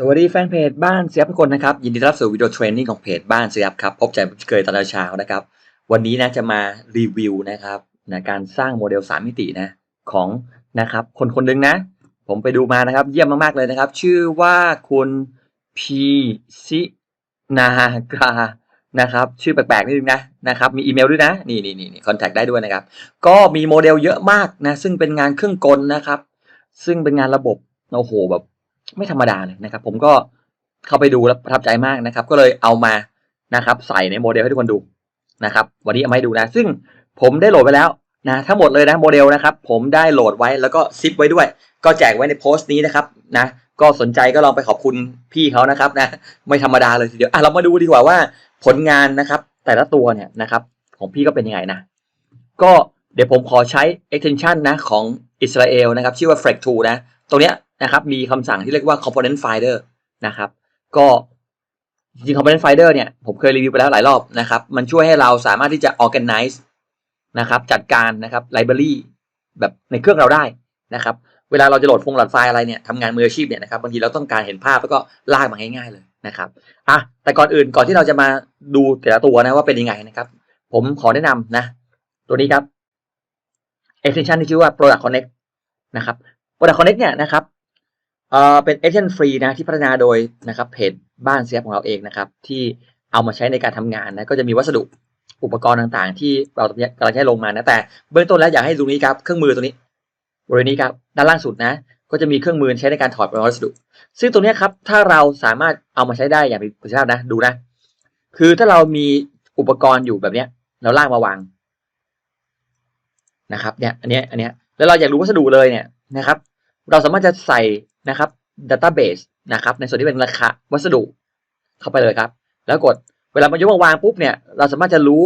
สวัสดีแฟนเพจบ้านเสียบทุกคนนะครับ ยินดีต้อนรับสู่วิดีโอเทรนนิ่งของเพจบ้านเสียบครับ พบใจเคยตอนเช้านะครับ วันนี้นะจะมารีวิวนะครับนะการสร้างโมเดล 3 มิตินะของนะครับคนคนหนึ่งนะ ผมไปดูมานะครับ เยี่ยมมากๆเลยนะครับ ชื่อว่าคุณพีซินากรานะครับ ชื่อแปลกๆนิดนึงนะนะครับมีอีเมลด้วยนะ นี่นี่นี่คอนแทคได้ด้วยนะครับ ก็มีโมเดลเยอะมากนะซึ่งเป็นงานเครื่องกลนะครับ ซึ่งเป็นงานระบบโอ้โหแบบ ไม่ธรรมดาเลยนะครับ ผมก็เข้าไปดูแล้วประทับใจมากนะครับ ก็เลยเอามานะครับ ใส่ในโมเดลให้ทุกคนดูนะครับ วันนี้เอามาให้ดูนะ ซึ่งผมได้โหลดไปแล้วนะทั้งหมดเลยนะโมเดลนะครับ ผมได้โหลดไว้แล้วก็ซิปไว้ด้วย ก็แจกไว้ในโพสต์นี้นะครับนะก็สนใจก็ลองไปขอบคุณพี่เขานะครับนะไม่ธรรมดาเลยทีเดียวอะเรามาดูดีกว่าว่าผลงานนะครับ แต่ละตัวเนี่ยนะครับ ของพี่ก็เป็นยังไงนะ ก็เดี๋ยวผมขอใช้ extension นะของอิสราเอลนะครับ ชื่อว่า Flex 2นะ ตรงเนี้ยนะครับมีคำสั่งที่เรียกว่า component finder นะครับก็จริง component finder เนี่ยผมเคยรีวิวไปแล้วหลายรอบนะครับมันช่วยให้เราสามารถที่จะ organize นะครับจัดการนะครับ library แบบในเครื่องเราได้นะครับเวลาเราจะโหลดฟงโหลดไฟล์อะไรเนี่ยทำงานมืออาชีพเนี่ยนะครับบางทีเราต้องการเห็นภาพแล้วก็ลากมาง่ายๆเลยนะครับอะแต่ก่อนอื่นก่อนที่เราจะมาดูแต่ละตัวนะว่าเป็นยังไงนะครับ ผมขอแนะนำนะ ตัวนี้ครับ extension ที่ชื่อว่า product connect นะครับ product connect เนี่ยนะครับเอ่อเป็น extension ฟรีนะที่พัฒนาโดยนะครับเพจบ้านเสียของเราเองนะครับ ที่เอามาใช้ในการทำงานนะก็จะมีวัสดุอุปกรณ์ต่างๆ ที่เรากำลังใช้ลงมานะแต่เบื้องต้นแล้วอยากให้ดูนี้ครับเครื่องมือตัวนี้บริเวณนี้ครับด้านล่างสุดนะ ก็จะมีเครื่องมือใช้ในการถอดวัสดุ ซึ่งตรงนี้ครับถ้าเราสามารถเอามาใช้ได้อย่างมีประสิทธิภาพนะดูนะ คือถ้าเรามีอุปกรณ์อยู่แบบเนี้ยเราลากมาวางนะครับเนี่ยอันเนี้ยอันเนี้ยแล้วเราอยากรู้วัสดุเลยเนี่ยนะครับ เราสามารถจะใส่นะครับ database นะครับในส่วนที่เป็นราคาวัสดุเข้าไปเลยครับ แล้วกดเวลามายกมาวางปุ๊บเนี่ยเราสามารถจะรู้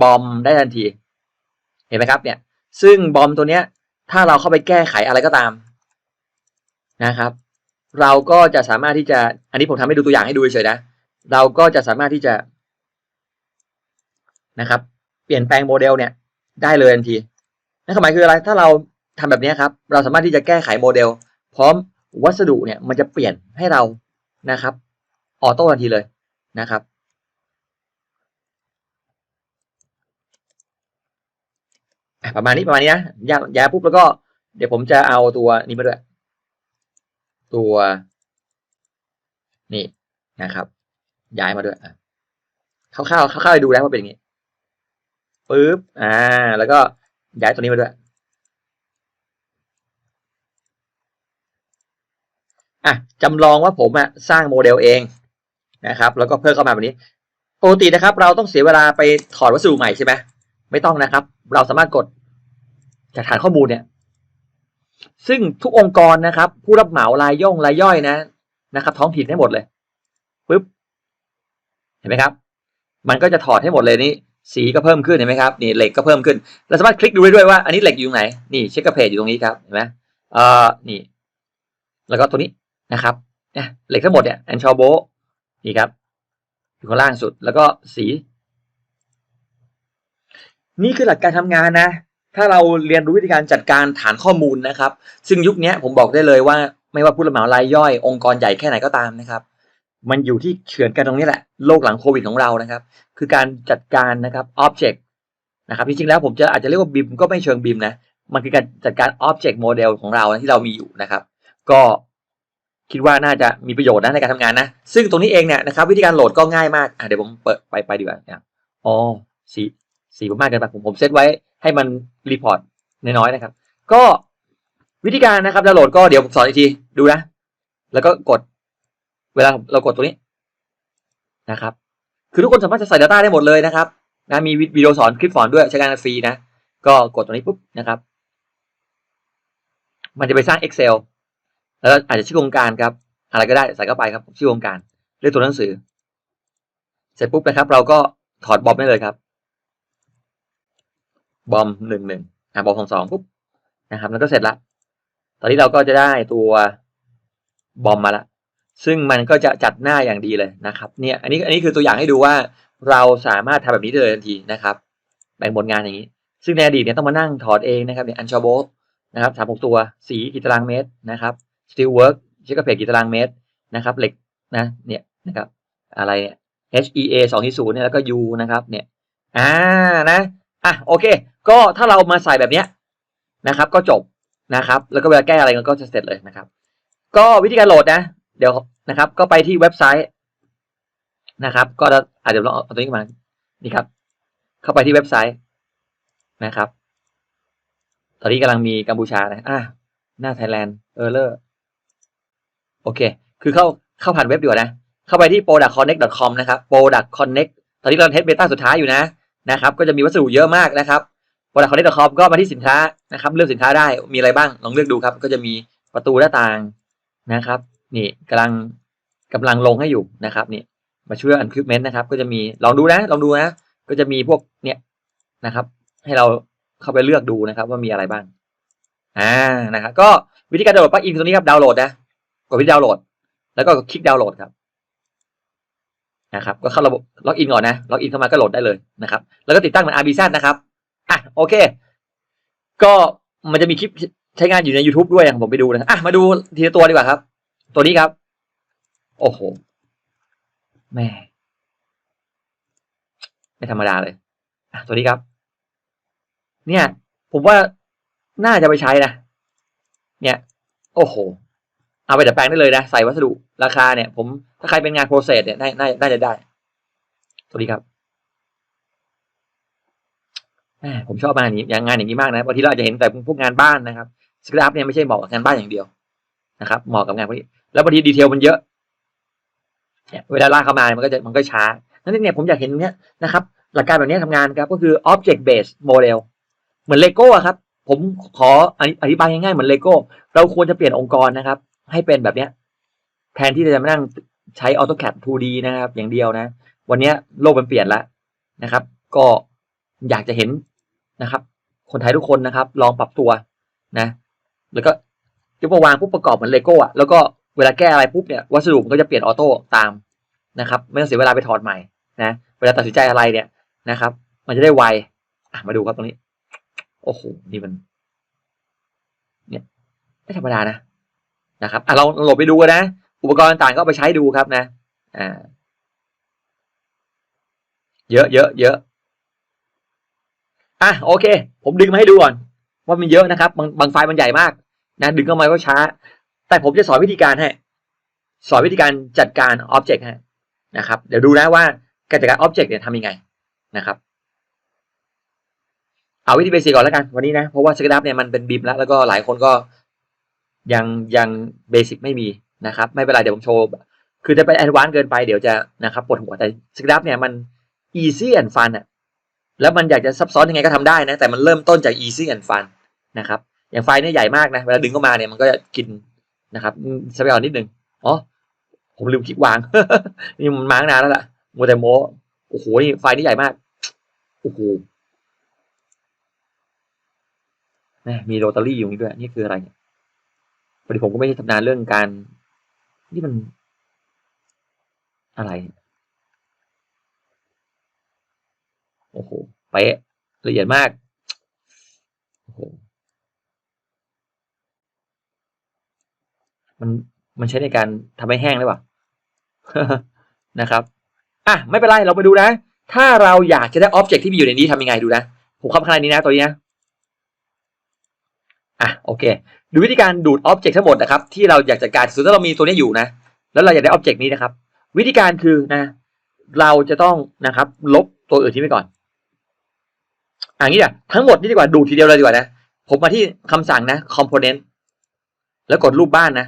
บอมได้ทันที เห็นไหมครับเนี่ยซึ่งบอมตัวเนี้ยถ้าเราเข้าไปแก้ไขอะไรก็ตามนะครับ เราก็จะสามารถที่จะอันนี้ผมทำให้ดูตัวอย่างให้ดูเฉยๆนะ เราก็จะสามารถที่จะนะครับ เปลี่ยนแปลงโมเดลเนี่ยได้เลยทันทีนั่นหมายคืออะไรถ้าเรา ทำแบบนี้ครับ เราสามารถที่จะแก้ไขโมเดล พร้อมวัสดุเนี่ยมันจะเปลี่ยนให้เรานะครับออโต้ทันทีเลยนะครับ ประมาณนี้ประมาณนี้นะย้ายย้ายปุ๊บแล้วก็เดี๋ยวผมจะเอาตัวนี้มาด้วย ตัวนี่นะครับ ย้ายมาด้วยคร่าวๆคร่าวๆให้ดูแล้วว่าเป็นอย่างนี้ปึ๊บอ่า แล้วก็ย้ายตัวนี้มาด้วย อะจำลองว่าผมอะสร้างโมเดลเองนะครับ แล้วก็เพิ่มเข้ามาแบบนี้ปกตินะครับ เราต้องเสียเวลาไปถอดวัสดุใหม่ใช่ไหมไม่ต้องนะครับ เราสามารถกดจากฐานข้อมูลเนี่ย ซึ่งทุกองค์กรนะครับ ผู้รับเหมารายย่องรายย่อยนะนะครับ ท้องถิ่นให้หมดเลยปึ๊บเห็นไหมครับ มันก็จะถอดให้หมดเลยนี่สีก็เพิ่มขึ้นเห็นไหมครับนี่เหล็กก็เพิ่มขึ้นเราสามารถคลิกดูได้ด้วยว่าอันนี้เหล็กอยู่ไหนนี่เช็คกระเพจอยู่ตรงนี้ครับเห็นไหมเอ่อนี่ แล้วก็ตัวนี้ นะครับเนี่ยเหล็กทั้งหมดเนี่ยแอนชอโบนี่ครับอยู่ข้างล่างสุดแล้วก็สี นี่คือหลักการทำงานนะ ถ้าเราเรียนรู้วิธีการจัดการฐานข้อมูลนะครับ ซึ่งยุคนี้ผมบอกได้เลยว่า ไม่ว่าผู้รับเหมารายย่อยองค์กรใหญ่แค่ไหนก็ตามนะครับ มันอยู่ที่เฉือนกันตรงนี้แหละโลกหลังโควิดของเรานะครับ คือการจัดการนะครับ object นะครับจริงๆแล้วผมจะอาจจะเรียกว่าบิมก็ไม่เชิงบิมนะมันคือการจัดการ object model ของเราที่เรามีอยู่นะครับ ก็ คิดว่าน่าจะมีประโยชน์นะในการทำงานนะ ซึ่งตรงนี้เองเนี่ยนะครับวิธีการโหลดก็ง่ายมากอะเดี๋ยวผมเปิดไปไปดีกว่าอ๋อสีสีผมมากเกินไปผมผมเซตไว้ให้มันรีพอร์ตน้อยๆนะครับ ก็วิธีการนะครับดาวน์โหลดก็เดี๋ยวผมสอนอีกทีดูนะ แล้วก็กด เวลาเรากดตัวนี้นะครับ คือทุกคนสามารถจะใส่ Data ได้หมดเลยนะครับนะมีวิดีโอสอนคลิปสอนด้วยใช้งานฟรีนะ ก็กดตัวนี้ปุ๊บนะครับ มันจะไปสร้าง Excel แล้วอาจจะชื่อโครงการครับ อะไรก็ได้ใส่เข้าไปครับ ชื่อโครงการเลือกตัวหนังสือ เสร็จปุ๊บนะครับ เราก็ถอดบอมได้เลยครับ บอมหนึ่งหนึ่งอะบอมสองสองปุ๊บนะครับ แล้วก็เสร็จละ ตอนนี้เราก็จะได้ตัวบอมมาละซึ่งมันก็จะจัดหน้าอย่างดีเลยนะครับ เนี่ย อันนี้อันนี้คือตัวอย่างให้ดูว่าเราสามารถทำแบบนี้ได้เลยทันทีนะครับ แบ่งบทงานอย่างนี้ ซึ่งในอดีตเนี่ยต้องมานั่งถอดเองนะครับเนี่ยอันชอโบนะครับสามหกตัวสีกี่ตารางเมตรนะครับ Steel Work เช็คกระเพจกี่ตารางเมตรนะครับเหล็กนะเนี่ยนะครับอะไรเนี่ย HEA สองที่ศูนย์เนี่ยแล้วก็ U นะครับเนี่ยอ่านะอะโอเค ก็ถ้าเรามาใส่แบบเนี้ยนะครับ ก็จบนะครับ แล้วก็เวลาแก้อะไรก็จะเสร็จเลยนะครับ ก็วิธีการโหลดนะ เดี๋ยวนะครับ ก็ไปที่เว็บไซต์นะครับ ก็อาจจะลองเอาตัวนี้มานี่ครับ เข้าไปที่เว็บไซต์นะครับ ตอนนี้กำลังมีกัมพูชานะอะหน้าไทยแลนด์เออเลอร์ โอเค คือเข้าเข้าผ่านเว็บดีกว่านะ เข้าไปที่ productconnect.com นะครับ productconnect ตอนนี้เราเทสเบต้าสุดท้ายอยู่นะนะครับ ก็จะมีวัสดุเยอะมากนะครับ productconnect.com ก็มาที่สินค้านะครับ เลือกสินค้าได้ มีอะไรบ้าง ลองเลือกดูครับ ก็จะมีประตูหน้าต่างนะครับ นี่กำลังกำลังลงให้อยู่นะครับนี่มาช่วย equipment นะครับ ก็จะมีลองดูนะลองดูนะ ก็จะมีพวกเนี่ยนะครับ ให้เราเข้าไปเลือกดูนะครับว่ามีอะไรบ้างอ่านะครับก็วิธีการดาวน์โหลดปลั๊กอินตัวนี้ครับดาวน์โหลดนะ กดที่ดาวน์โหลด แล้วก็คลิกดาวน์โหลดครับนะครับ ก็เข้าระบบล็อกอินก่อนนะล็อกอินเข้ามาก็โหลดได้เลยนะครับ แล้วก็ติดตั้งเป็น RBZ นะครับอะโอเค ก็มันจะมีคลิปใช้งานอยู่ใน YouTube ด้วยอย่างผมไปดูนะอะมาดูทีละตัวดีกว่าครับ ตัวนี้ครับ โอ้โหแม่ไม่ธรรมดาเลยอะตัวนี้ครับ เนี่ย ผมว่าน่าจะไปใช้นะเนี่ย โอ้โห เอาไปดัดแปลงได้เลยนะ ใส่วัสดุราคาเนี่ย ผมถ้าใครเป็นงานโปรเซสเนี่ยน่าน่าจะได้ สวัสดีครับผมชอบงานนี้อย่างงานอย่างนี้มากนะบางทีเราอาจจะเห็นแต่พวกงานบ้านนะครับสครับเนี่ยไม่ใช่เหมาะกับงานบ้านอย่างเดียวนะครับเหมาะกับงานพวกนี้แล้วบางทีดีเทลมันเยอะเนี่ยเวลาลากเข้ามามันก็จะมันก็ช้านั่นเนี่ยผมอยากเห็นเนี้ยนะครับ หลักการแบบนี้ทำงานครับก็คือ object based model เหมือนเลโก้ครับ ผมขออธิบายง่ายๆเหมือนเลโก้เราควรจะเปลี่ยนองค์กรนะครับ ให้เป็นแบบเนี้ย แทนที่จะมานั่งใช้ AutoCAD 2D นะครับ อย่างเดียวนะ วันนี้โลกมันเปลี่ยนแล้วนะครับ ก็อยากจะเห็นนะครับ คนไทยทุกคนนะครับ ลองปรับตัวนะ แล้วก็จะมาวางปุ๊บประกอบเหมือนเลโก้อะแล้วก็เวลาแก้อะไรปุ๊บเนี่ยวัสดุมันก็จะเปลี่ยนออโต้ตามนะครับ ไม่ต้องเสียเวลาไปถอดใหม่นะเวลาตัดสินใจอะไรเนี่ยนะครับ มันจะได้ไวอะมาดูครับตรงนี้ โอ้โหนี่มัน เนี่ยไม่ธรรมดานะ นะครับอะเราโหลดไปดูกันนะ อุปกรณ์ต่างๆก็ไปใช้ดูครับนะอ่าเยอะเยอะเยอะอะโอเค ผมดึงมาให้ดูก่อน ว่ามันเยอะนะครับ บางบางไฟล์มันใหญ่มากนะดึงเข้ามาก็ช้า แต่ผมจะสอนวิธีการให้สอนวิธีการจัดการอ็อบเจกต์ให้นะครับ เดี๋ยวดูนะว่าการจัดการอ็อบเจกต์เนี่ยทำยังไงนะครับ เอาวิธีเบสิกก่อนแล้วกันวันนี้นะ เพราะว่าสเกดับเนี่ยมันเป็นบีมแล้ว แล้วก็หลายคนก็ ยังยังเบสิกไม่มีนะครับไม่เป็นไรเดี๋ยวผมโชว์ คือจะไปแอดวานซ์เกินไปเดี๋ยวจะนะครับปวดหัวแต่สเกดับเนี่ยมัน easy and fun อะแล้วมันอยากจะซับซ้อนยังไงก็ทำได้นะ แต่มันเริ่มต้นจาก easy and fun นะครับ อย่างไฟล์นี่ใหญ่มากนะ เวลาดึงเข้ามาเนี่ยมันก็จะกินนะครับใช้ไปก่อนนิดนึงอ๋อผมลืมคลิกวาง นี่มันมางนานแล้วล่ะโมแต่โมโอ้โหนี่ไฟล์นี่ใหญ่มากโอ้โหแม่มีโรตารี่อยู่นี่ด้วย นี่คืออะไรเนี่ย พอดีผมก็ไม่ได้ทำนานเรื่องการ นี่มัน อะไร โอ้โหเป๊ะละเอียดมาก โอ้โห มัน มันใช้ในการทำให้แห้งได้ป่ะนะครับ อะ ไม่เป็นไร เราไปดูนะ ถ้าเราอยากจะได้อ็อบเจกต์ที่มีอยู่ในนี้ทำยังไงดูนะ ผมเข้าข้างในนี้นะ ตัวนี้นะ อะ โอเค ดูวิธีการดูดอ็อบเจกต์ทั้งหมดนะครับ ที่เราอยากจัดการสมมติถ้าเรามีตัวนี้อยู่นะ แล้วเราอยากได้อ็อบเจกต์นี้นะครับ วิธีการคือนะ เราจะต้องนะครับ ลบตัวอื่นทิ้งไปก่อนอ่างี้อะทั้งหมดนี่ดีกว่าดูทีเดียวเลยดีกว่านะ ผมมาที่คำสั่งนะ component แล้วกดรูปบ้านนะ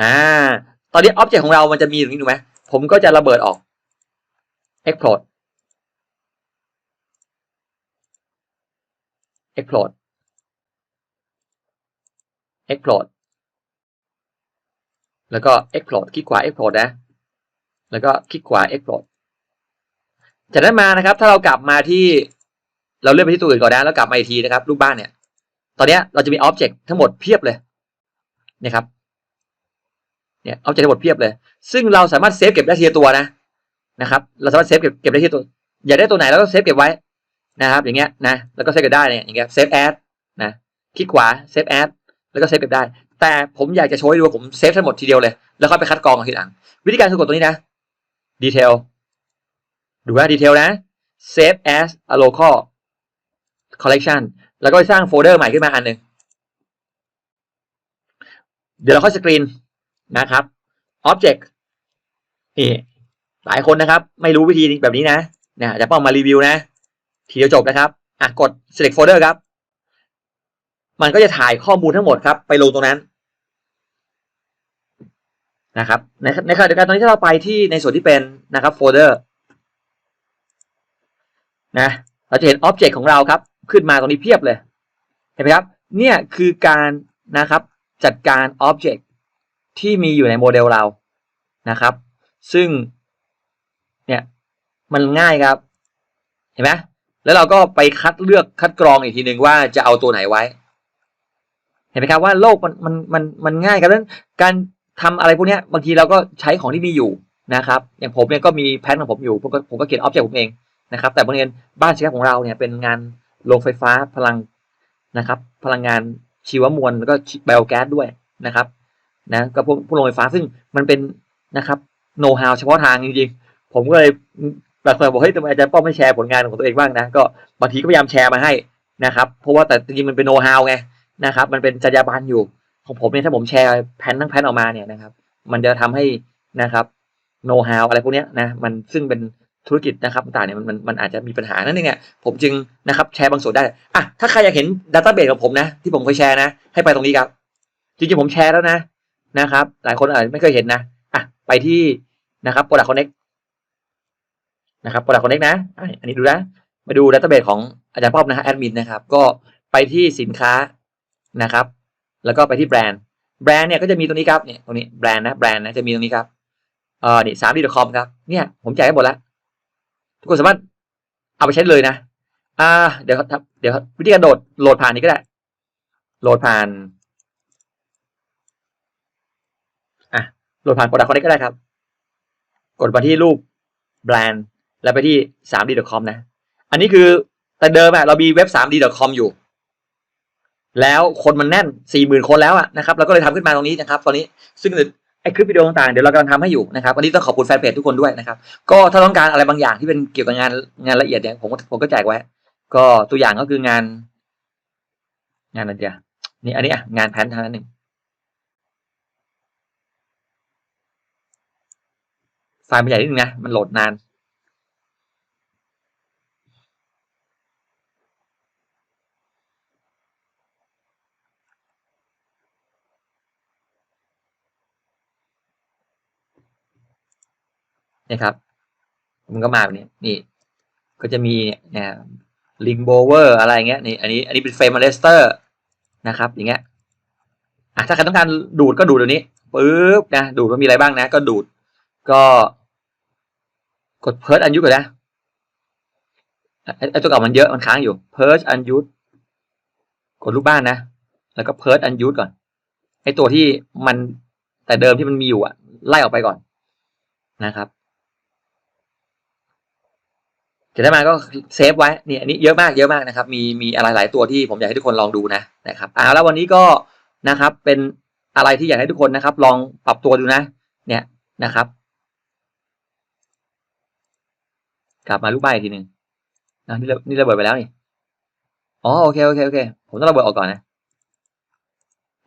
อ่า ตอนนี้ object ของเรามันจะมีอย่างนี้ถูกไหมผมก็จะระเบิดออก explode explode explode แล้วก็ explode คลิกขวา explode นะ แล้วก็คลิกขวา explode จากนั้นมานะครับ ถ้าเรากลับมาที่เราเลื่อนไปที่ตัวอื่นก่อนนะแล้วกลับมาอีกทีนะครับ รูปบ้านเนี่ย ตอนนี้เราจะมีอ็อบเจกต์ทั้งหมดเพียบเลยนะครับเนี่ยอ็อบเจกต์ทั้งหมดเพียบเลย ซึ่งเราสามารถเซฟเก็บได้ทีละตัวนะนะครับ เราสามารถเซฟเก็บเก็บได้ทีละตัว อยากได้ตัวไหนเราก็เซฟเก็บไว้นะครับ อย่างเงี้ยนะแล้วก็เซฟเก็บได้เนี่ยอย่างเงี้ยเซฟแอดนะคลิกขวาเซฟแอด แล้วก็เซฟเก็บได้ แต่ผมอยากจะโชว์ให้ดูว่าผมเซฟทั้งหมดทีเดียวเลย แล้วค่อยไปคัดกรองเอาทีหลัง วิธีการคือกดตรงนี้นะ detail ดูว่า detail นะ save as a local collection แล้วก็ไปสร้างโฟลเดอร์ใหม่ขึ้นมาอันหนึ่งเดี๋ยวเราเข้าสกรีนนะครับ object นี่หลายคนนะครับ ไม่รู้วิธีแบบนี้นะเนี่ยจะป้องมารีวิวนะ ทีเดียวจบนะครับอะกด select folder ครับ มันก็จะถ่ายข้อมูลทั้งหมดครับ ไปลงตรงนั้นนะครับ ในในขณะเดียวกันตอนนี้ถ้าเราไปที่ในส่วนที่เป็นนะครับโฟลเดอร์นะเราจะเห็น Object ของเราครับ ขึ้นมาตรงนี้เพียบเลย เห็นไหมครับ เนี่ยคือการนะครับ จัดการ Object ที่มีอยู่ในโมเดลเรานะครับ ซึ่งเนี่ยมันง่ายครับ เห็นไหมแล้วเราก็ไปคัดเลือกคัดกรองอีกทีหนึ่งว่าจะเอาตัวไหนไว้ เห็นไหมครับว่าโลกมันมันมันมันง่ายครับดังนั้นการทำอะไรพวกนี้บางทีเราก็ใช้ของที่มีอยู่นะครับ อย่างผมเนี่ยก็มีแพทของผมอยู่ ผมก็ผมก็เขียนออบเจกต์ผมเองนะครับ แต่บางเรีบ้านเชื้อของเราเนี่ยเป็นงานโรงไฟฟ้าพลังนะครับ พลังงานชีวมวลแล้วก็ไบโอแก๊สด้วยนะครับนะก็พวกพวกโรงไฟฟ้าซึ่งมันเป็นนะครับโน้ตฮาวเฉพาะทางจริงๆ ผมก็เลยบางคนบอกเฮ้ยทำไมอาจารย์ป้อมไม่แชร์ผลงานของตัวเองบ้างนะ ก็บางทีก็พยายามแชร์มาให้นะครับ เพราะว่าแต่จริงๆมันเป็นโน้ตฮาวไง นะครับ มันเป็นจรรยาบรรณอยู่ของผมเนี่ยถ้าผมแชร์แผนทั้งแผนออกมาเนี่ยนะครับ มันจะทำให้นะครับโน้ตฮาวอะไรพวกเนี้ยนะมันซึ่งเป็นธุรกิจนะครับต่างเนี่ยมันมันอาจจะมีปัญหานั่นเองเนี่ยผมจึงนะครับแชร์บางส่วนได้อะถ้าใครอยากเห็นดัตต้าเบสของผมนะ ที่ผมเคยแชร์นะ ให้ไปตรงนี้ครับ จริงๆผมแชร์แล้วนะนะครับ หลายคนอาจจะไม่เคยเห็นนะอะไปที่นะครับ Product Connect นะครับ Product Connect นะอะอันนี้ดูนะ มาดูดัตต้าเบสของอาจารย์ป้อมนะฮะแอดมินนะครับ ก็ไปที่สินค้า นะครับ แล้วก็ไปที่แบรนด์ แบรนด์เนี่ยก็จะมีตรงนี้ครับ เนี่ยตรงนี้แบรนด์นะแบรนด์นะจะมีตรงนี้ครับ เอ่อนี่สามดีดคอมครับ เนี่ยผมแจกให้หมดแล้ว ทุกคนสามารถเอาไปใช้เลยนะ อ่า เดี๋ยวครับเดี๋ยววิธีการโหลดโหลดผ่านนี้ก็ได้ โหลดผ่าน อะ โหลดผ่าน Product Connect ก็ได้ครับ กดมาที่รูปแบรนด์แล้วไปที่ 3d.com นะ อันนี้คือแต่เดิมอะเรามีเว็บ 3d.com อยู่ แล้วคนมันแน่นสี่หมื่นคนแล้วอะนะครับเราก็เลยทำขึ้นมาตรงนี้นะครับ ตอนนี้ซึ่งไอคลิปวิดีโอต่างๆเดี๋ยวเรากำลังทำให้อยู่นะครับวันนี้ต้องขอบคุณแฟนเพจทุกคนด้วยนะครับ ก็ถ้าต้องการอะไรบางอย่างที่เป็นเกี่ยวกับงานงานละเอียดเนี่ยผมก็ผมก็แจกไว้ ก็ตัวอย่างก็คืองาน งานอะไรเดียวนี่อันนี้อะงานแพนทางนั้นหนึ่งไฟล์มันใหญ่นิดนึงนะมันโหลดนาน นะครับ มันก็มาแบบนี้นี่ ก็จะมีเนี่ยลิงโบเวอร์อะไรเงี้ยนี่อันนี้อันนี้เป็นเฟรมเลสเตอร์นะครับ อย่างเงี้ยอะถ้าใครต้องการดูดก็ดูดเดี๋ยวนี้ปึ๊บนะดูดว่ามีอะไรบ้างนะ ก็ดูดก็กดเพิร์ดอันยุก่อนนะไอ้ตัวเก่ามันเยอะมันค้างอยู่เพิร์ดอันยุกดรูปบ้านนะ แล้วก็เพิร์ดอันยุก่อนไอ้ตัวที่มันแต่เดิมที่มันมีอยู่อะไล่ออกไปก่อนนะครับ จะได้มาก็เซฟไว้เนี่ยอันนี้เยอะมากเยอะมากนะครับ มีมีอะไรหลายตัวที่ผมอยากให้ทุกคนลองดูนะนะครับอ่าแล้ววันนี้ก็นะครับเป็นอะไรที่อยากให้ทุกคนนะครับ ลองปรับตัวดูนะ เนี่ยนะครับ กลับมาลูกใบอีกทีหนึ่งอ่านี่นี่ระเบิดไปแล้วนี่อ๋อโอเคโอเคโอเค ผมต้องระเบิดออกก่อนนะ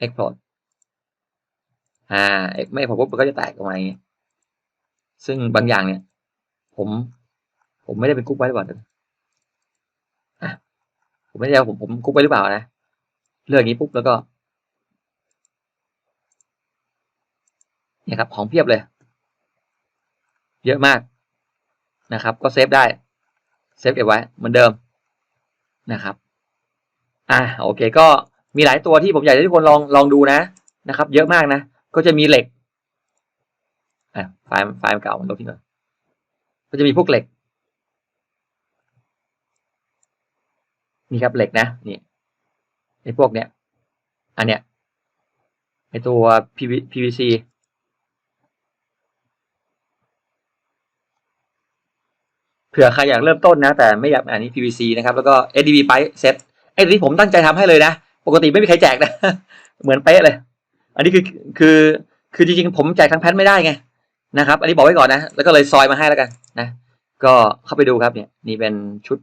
export อ่าไม่ผมปุ๊บมันก็จะแตกออกมาอย่างนี้ซึ่งบางอย่างเนี่ย ผม ผมไม่ได้เป็นกุ๊กไว้หรือเปล่าอะผมไม่ได้ผมผมกุ๊กไว้หรือเปล่านะ เลือกองนี้ปุ๊บแล้วก็ เนี่ยครับ ของเพียบเลย เยอะมากนะครับ ก็เซฟได้ เซฟเก็บไว้เหมือนเดิมนะครับ อ่าโอเค ก็มีหลายตัวที่ผมอยากให้ทุกคนลองลองดูนะนะครับ เยอะมากนะ ก็จะมีเหล็กอะไฟล์ไฟล์เก่ามันลบทิ้งก่อนก็จะมีพวกเหล็ก นี่ครับเหล็กนะนี่ไอ้พวกเนี้ยอันเนี้ยไอ้ตัว PVC เผื่อใครอยากเริ่มต้นนะ แต่ไม่อยากอันนี้ PVC นะครับแล้วก็ SDB Pipe Set ไอ้ที่ผมตั้งใจทำให้เลยนะ ปกติไม่มีใครแจกนะ เหมือนเป๊ะเลย อันนี้คือคือคือจริงๆ ผมแจกทั้งแพทไม่ได้ไงนะครับ อันนี้บอกไว้ก่อนนะ แล้วก็เลยซอยมาให้แล้วกันนะ ก็เข้าไปดูครับเนี่ย นี่เป็นชุด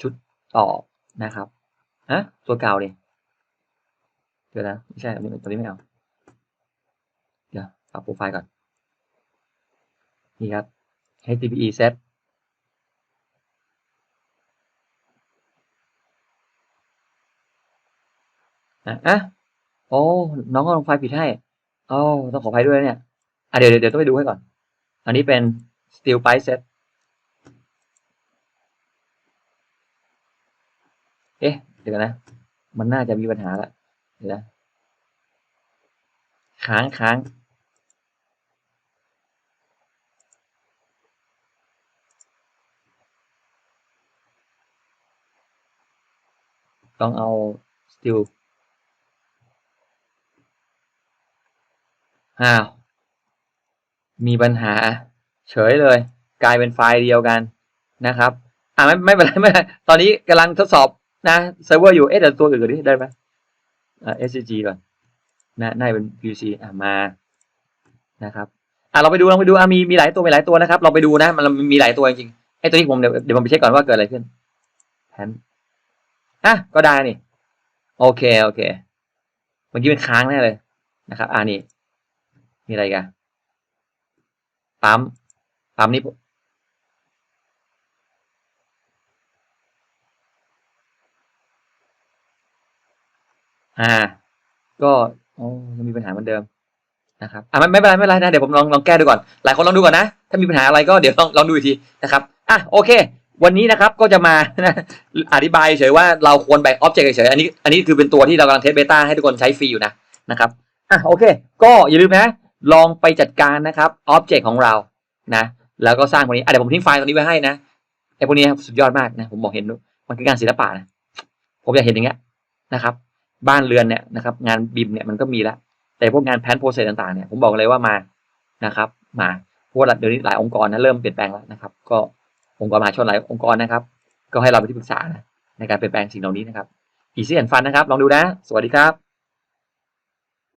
ชุด ต่อนะครับฮะตัวเก่าดิเดี๋ยวนะไม่ใช่ตัวนี้ตัวนี้ไม่เอาเดี๋ยวปรับโปรไฟล์ก่อนนี่ครับ HTTPE set อะอะโอ้น้องก็ลงไฟล์ผิดให้อ๋อต้องขออภัยด้วยเนี่ยอะเดี๋ยวเดี๋ยวต้องไปดูให้ก่อน อันนี้เป็น steel pipe set เอ๊ะ เดี๋ยวนะ มันน่าจะมีปัญหาละเดี๋ยวนะค้างค้างต้องเอา steel อ้าว มีปัญหา เฉยเลย กลายเป็นไฟล์เดียวกันนะครับ อ่าไม่ไม่เป็นไรไม่เป็นไรตอนนี้กำลังทดสอบ นะเซิร์ฟเวอร์อยู่เอ๊ะแต่ตัวอื่นดิได้ไหมอ่า SCG ก่อนนะน่าจะเป็น PVC อ่ามานะครับอ่าเราไปดูลองไปดูอ่ามีมีหลายตัวมีหลายตัวนะครับ เราไปดูนะมันมีหลายตัวจริงๆไอ้ตัวนี้ผมเดี๋ยวเดี๋ยวผมไปเช็คก่อนว่าเกิดอะไรขึ้นแผนอะก็ได้นี่ โอเคโอเคเมื่อกี้เป็นค้างแน่เลยนะครับ อ่านี่มีอะไรกันปั๊มปั๊มนี่ อ่า ก็โอ้ยังมีปัญหาเหมือนเดิมนะครับอ่าไม่ไม่เป็นไรไม่เป็นไรนะเดี๋ยวผมลองลองแก้ดูก่อน หลายคนลองดูก่อนนะ ถ้ามีปัญหาอะไรก็เดี๋ยวลองลองดูอีกทีนะครับอะโอเค วันนี้นะครับก็จะมาอธิบายเฉยว่าเราควรแบ่งออบเจกต์เฉยอันนี้อันนี้คือเป็นตัวที่เรากำลังเทสเบต้าให้ทุกคนใช้ฟรีอยู่นะนะครับอะโอเค ก็อย่าลืมนะ ลองไปจัดการนะครับออบเจกต์ของเรานะ แล้วก็สร้างพวกนี้อะเดี๋ยวผมทิ้งไฟล์ตรงนี้ไว้ให้นะไอ้พวกนี้สุดยอดมากนะผมบอกเห็นมันคืองานศิลปะนะผมอยากเห็นอย่างเงี้ยนะครับ บ้านเรือนเนี่ยนะครับ งานบิมเนี่ยมันก็มีแล้วแต่พวกงานแพนโปรเซสต่างๆเนี่ยผมบอกเลยว่ามานะครับ มาเพราะว่าเดี๋ยวนี้หลายองค์กรนะเริ่มเปลี่ยนแปลงแล้วนะครับ ก็องค์กรมหาชนหลายองค์กรนะครับ ก็ให้เราไปนที่ปรึกษานะในการเปลี่ยนแปลงสิ่งเหล่านี้นะครับอีซี่แอนฟันนะครับ ลองดูนะ สวัสดีครับ